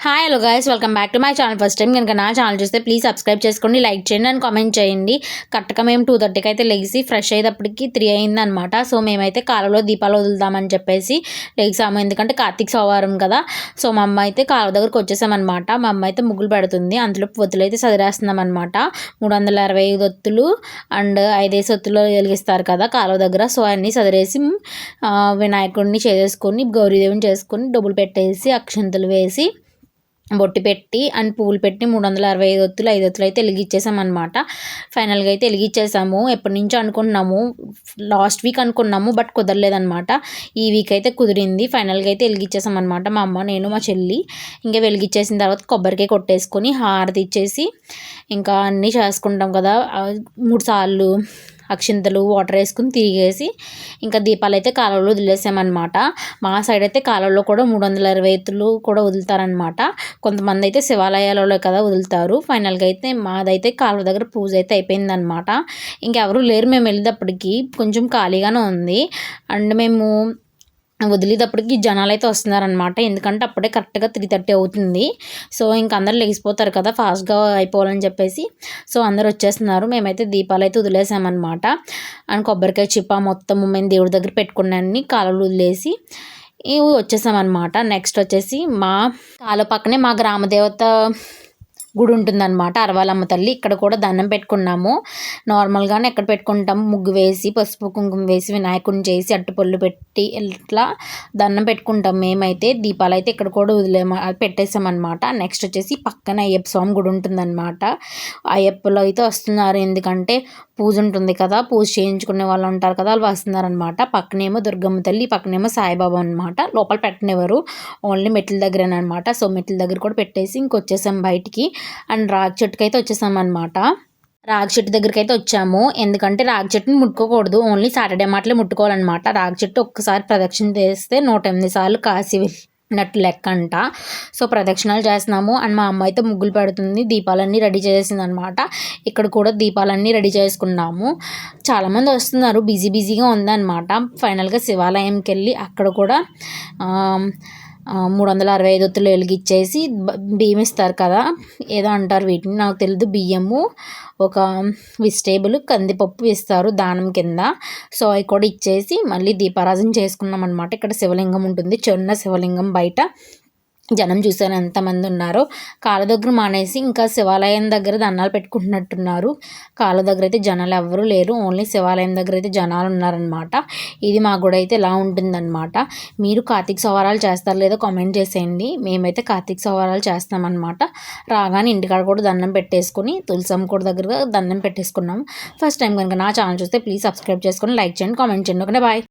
Hi hello guys welcome back to my channel first time కనుక నా channel చూస్తే please subscribe చేసుకోండి like చేయండి అండ్ కామెంట్ చేయండి. కరెక్ట్గా మేము టూ థర్టీకి అయితే లెగిసి ఫ్రెష్ అయ్యేటప్పటికి త్రీ అయిందనమాట సో మేమైతే కాలువలో దీపాలు వదులుదామని చెప్పేసి లెగిసాము ఎందుకంటే కార్తీక్ సోమవారం కదా. సో మా అమ్మ అయితే కాలువ దగ్గరకు వచ్చేసామన్నమాట. మా అమ్మ అయితే ముగ్గులు పెడుతుంది. అందులో ఒత్తులు అయితే చదివేస్తున్నాం అనమాట మూడు వందల ఇరవై ఐదు ఒత్తులు అండ్ ఐదేసి ఒత్తులు వెలిగిస్తారు కదా కాలువ దగ్గర. సో అన్నీ చదివేసి వినాయకుడిని చేసేసుకొని గౌరీదేవిని చేసుకొని డబ్బులు పెట్టేసి అక్షంతలు వేసి బొట్టి పెట్టి అండ్ పువ్వులు పెట్టి మూడు వందల అరవై ఐదు ఒత్తులు ఐదు ఒత్తులు అయితే వెలిగిచ్చేసాం అనమాట ఫైనల్గా అయితే వెలిగిచ్చేసాము. ఎప్పటి నుంచో అనుకున్నాము. లాస్ట్ వీక్ అనుకున్నాము బట్ కుదరలేదనమాట ఈ వీక్ అయితే కుదిరింది. ఫైనల్గా అయితే వెలిగిచ్చేసాం అనమాట మా అమ్మ నేను మా చెల్లి. ఇంకా వెలిగిచ్చేసిన తర్వాత కొబ్బరికాయ కొట్టేసుకొని హారతి ఇచ్చేసి ఇంకా అన్నీ చేసుకుంటాం కదా. మూడు సార్లు అక్షింతలు వాటర్ వేసుకుని తిరిగేసి ఇంకా దీపాలు అయితే కాలువలో వదిలేసామన్నమాట. మా సైడ్ అయితే కాలువలో కూడా మూడు వందల ఇరవై ఎత్తులు కూడా వదులుతారనమాట కొంతమంది అయితే శివాలయాలలో కదా వదులుతారు. ఫైనల్గా అయితే మాదైతే కాలువ దగ్గర పూజ అయితే అయిపోయిందనమాట ఇంకెవరు లేరు. మేము వెళ్ళేటప్పటికి కొంచెం ఖాళీగానే ఉంది. అండ్ మేము వదిలేటప్పటికి జనాలు అయితే వస్తున్నారనమాట ఎందుకంటే అప్పుడే కరెక్ట్గా త్రీ థర్టీ అవుతుంది. సో ఇంక అందరు లెగిసిపోతారు కదా ఫాస్ట్గా అయిపోవాలని చెప్పేసి. సో అందరు వచ్చేస్తున్నారు. మేమైతే దీపాలు అయితే వదిలేసామన్నమాట. అండ్ కొబ్బరికాయ చిప్ప మొత్తం మేము దేవుడి దగ్గర పెట్టుకున్నాన్ని కాలువలు వదిలేసి వచ్చేసామన్నమాట. నెక్స్ట్ వచ్చేసి మా కాలు పక్కనే మా గ్రామదేవత గుడి ఉంటుందన్నమాట. అరవాలమ్మ తల్లి. ఇక్కడ కూడా దండం పెట్టుకున్నాము. నార్మల్గానే ఎక్కడ పెట్టుకుంటాము ముగ్గు వేసి పసుపు కుంకుమ వేసి వినాయకుడిని చేసి అట్టుపళ్ళు పెట్టి ఇట్లా దండం పెట్టుకుంటాం మేమైతే. దీపాలు అయితే ఇక్కడ కూడా వదిలేమ పెట్టేసామన్నమాట. నెక్స్ట్ వచ్చేసి పక్కన అయ్యప్ప స్వామి గుడి ఉంటుందన్నమాట. అయ్యప్పలో అయితే వస్తున్నారు. ఎందుకంటే పూజ ఉంటుంది కదా. పూజ చేయించుకునే వాళ్ళు ఉంటారు కదా. వాళ్ళు వస్తున్నారనమాట పక్కనేమో దుర్గమ్మ తల్లి పక్కనేమో సాయిబాబా అనమాట లోపల పెట్టనివ్వరు. ఓన్లీ మెట్ల దగ్గరేనమాట సో మెట్ల దగ్గర కూడా పెట్టేసి ఇంకొచ్చేసాం బయటికి. అండ్ రాగి చెట్టుకి అయితే వచ్చేసాం అనమాట రాగి చెట్టు దగ్గరికి అయితే వచ్చాము. ఎందుకంటే రాగి చెట్టుని ముట్టుకోకూడదు. ఓన్లీ సాటర్డే మాటలే ముట్టుకోవాలన్నమాట. రాగి చెట్టు ఒక్కసారి ప్రదక్షిణ చేస్తే నూట ఎనిమిది సార్లు కాసి నట్టు లెక్క అంట సో ప్రదక్షిణాలు చేస్తున్నాము. అండ్ మా అమ్మ అయితే ముగ్గులు పెడుతుంది. దీపాలన్నీ రెడీ చేసింది అనమాట ఇక్కడ కూడా దీపాలన్నీ రెడీ చేసుకున్నాము. చాలామంది వస్తున్నారు. బిజీ బిజీగా ఉందన్నమాట. ఫైనల్గా శివాలయంకి వెళ్ళి అక్కడ కూడా మూడు వందల అరవై ఐదు ఒత్తులు వెలిగిచ్చేసి బియ్యం ఇస్తారు కదా. ఏదో అంటారు వీటిని. నాకు తెలియదు బియ్యము ఒక వెజిటేబుల్ కందిపప్పు ఇస్తారు దానం కింద. సో అవి కూడా ఇచ్చేసి మళ్ళీ దీపారాధన చేసుకున్నాం అనమాట ఇక్కడ శివలింగం ఉంటుంది. చిన్న శివలింగం బయట. జనం చూశాను ఎంతమంది ఉన్నారో కాళ్ళ దగ్గర మానేసి ఇంకా శివాలయం దగ్గర దండాలు పెట్టుకుంటున్నట్టున్నారు. కాళ్ళ దగ్గర అయితే జనాలు ఎవ్వరూ లేరు ఓన్లీ శివాలయం దగ్గర అయితే జనాలు ఉన్నారనమాట ఇది మా గుడి అయితే ఇలా ఉంటుందన్నమాట. మీరు కార్తీక సవారాలు చేస్తారు లేదో కామెంట్ చేసేయండి. మేమైతే కార్తీక సవారాలు చేస్తామన్నమాట. రాగానే ఇంటికాడ కూడా దండం పెట్టేసుకొని తులసమ్మ కూడా దగ్గర దండం పెట్టేసుకున్నాము. ఫస్ట్ టైం కనుక నా ఛానల్ చూస్తే ప్లీజ్ సబ్స్క్రైబ్ చేసుకొని లైక్ చేయండి కామెంట్ చేయండి. Okay bye.